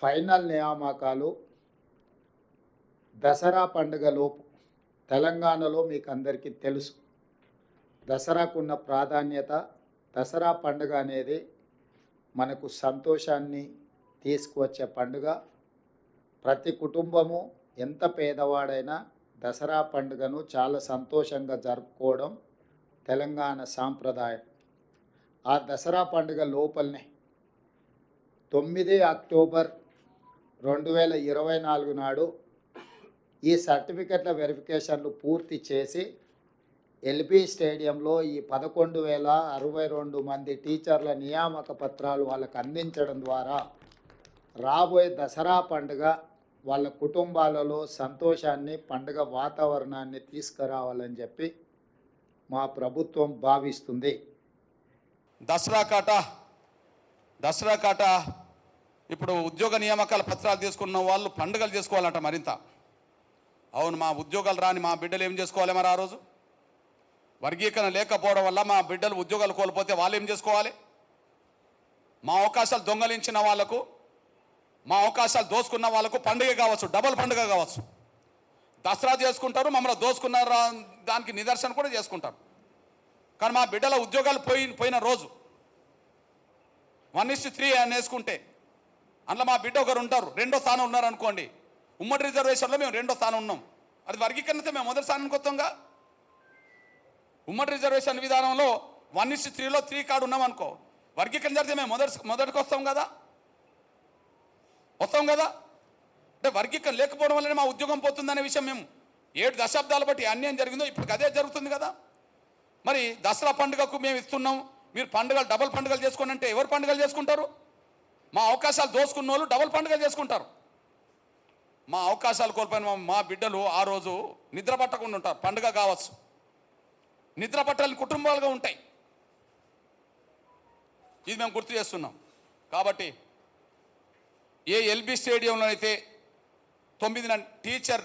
Final నియామకాలు దసరా పండుగలోపు తెలంగాణలో మీకు అందరికీ తెలుసు. దసరాకున్న ప్రాధాన్యత దసరా పండుగ అనేది మనకు సంతోషాన్ని తీసుకువచ్చే పండుగ. ప్రతి కుటుంబము ఎంత పేదవాడైనా దసరా పండుగను చాలా సంతోషంగా జరుపుకోవడం తెలంగాణ సాంప్రదాయం. ఆ దసరా పండుగ లోపలనే తొమ్మిది అక్టోబర్ రెండు వేల ఇరవై నాలుగు నాడు ఈ సర్టిఫికెట్ల వెరిఫికేషన్లు పూర్తి చేసి ఎల్బీ స్టేడియంలో ఈ పదకొండు వేల అరవై రెండు మంది టీచర్ల నియామక పత్రాలు వాళ్ళకు అందించడం ద్వారా రాబోయే దసరా పండుగ వాళ్ళ కుటుంబాలలో సంతోషాన్ని పండుగ వాతావరణాన్ని తీసుకురావాలని చెప్పి మా ప్రభుత్వం భావిస్తుంది. దసరా కాట దసరా కాట ఇప్పుడు ఉద్యోగ నియామకాల పత్రాలు తీసుకున్న వాళ్ళు పండుగలు చేసుకోవాలంట మరింత. అవును మా ఉద్యోగాలు రాని మా బిడ్డలు ఏం చేసుకోవాలి మరి ఆ రోజు? వర్గీకరణ లేకపోవడం వల్ల మా బిడ్డలు ఉద్యోగాలు కోల్పోతే వాళ్ళు ఏం చేసుకోవాలి? మా అవకాశాలు దొంగలించిన వాళ్ళకు మా అవకాశాలు దోసుకున్న వాళ్ళకు పండుగ కావచ్చు డబల్ పండుగ కావచ్చు. దసరా చేసుకుంటారు మమ్మల్ని దోసుకున్న రా- దానికి నిదర్శనం కూడా చేసుకుంటారు. కానీ మా బిడ్డల ఉద్యోగాలు పోయి పోయిన రోజు వన్ ఇస్ త్రీ అని వేసుకుంటే అందులో మా బిడ్డ ఒకరు ఉంటారు రెండో స్థానం ఉన్నారు అనుకోండి. ఉమ్మడి రిజర్వేషన్లో మేము రెండో స్థానం ఉన్నాం. అది వర్గీకరణతో మేము మొదటి స్థానానికి వస్తాంగా? ఉమ్మడి రిజర్వేషన్ విధానంలో వన్ ఇస్ త్రీలో త్రీ కార్డు ఉన్నాం అనుకో. వర్గీకరణ జరిగితే మేము మొదటి మొదటికి వస్తాం కదా? వస్తాం కదా? అంటే వర్గీకరణ లేకపోవడం వల్లనే మా ఉద్యోగం పోతుందనే విషయం మేము ఏడు దశాబ్దాల బట్టి అన్యాయం జరిగిందో ఇప్పుడు అదే జరుగుతుంది కదా? మరి దసరా పండుగకు మేము ఇస్తున్నాం. మీరు పండుగలు డబల్ పండుగలు చేసుకోండి అంటే ఎవరు పండుగలు చేసుకుంటారు? మా అవకాశాలు దోసుకున్న వాళ్ళు డబుల్ పండుగ చేసుకుంటారు. మా అవకాశాలు కోల్పోయిన మా- బిడ్డలు ఆ రోజు నిద్ర పట్టకుండా ఉంటారు. పండుగ కావచ్చు. నిద్ర పట్టాలని కుటుంబాలుగా ఉంటాయి. ఇది మేము గుర్తు చేస్తున్నాం. కాబట్టి ఏ ఎల్బీ స్టేడియంలో అయితే తొమ్మిదిన టీచర్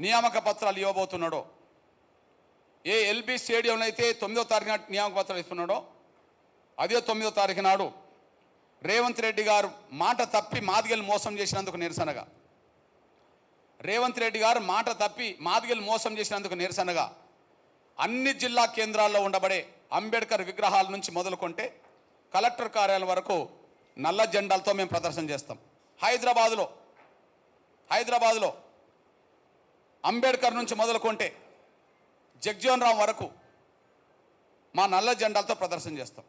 నియామక పత్రాలు ఇవ్వబోతున్నాడో ఏ ఎల్బీ స్టేడియంలో అయితే తొమ్మిదో తారీఖున నియామక పత్రాలు ఇస్తున్నాడో అదే తొమ్మిదో తారీఖు నాడు రేవంత్ రెడ్డి గారు మాట తప్పి మాదిగలు మోసం చేసినందుకు నిరసనగా. రేవంత్ రెడ్డి గారు మాట తప్పి మాదిగలు మోసం చేసినందుకు నిరసనగా. అన్ని జిల్లా కేంద్రాల్లో ఉండబడే అంబేద్కర్ విగ్రహాల నుంచి మొదలుకొంటే కలెక్టర్ కార్యాలయం వరకు నల్ల జెండాలతో మేము ప్రదర్శన చేస్తాం. హైదరాబాదులో హైదరాబాదులో అంబేద్కర్ నుంచి మొదలుకొంటే జగ్జీవన్ రామ్ వరకు మా నల్ల జెండాలతో ప్రదర్శన చేస్తాం.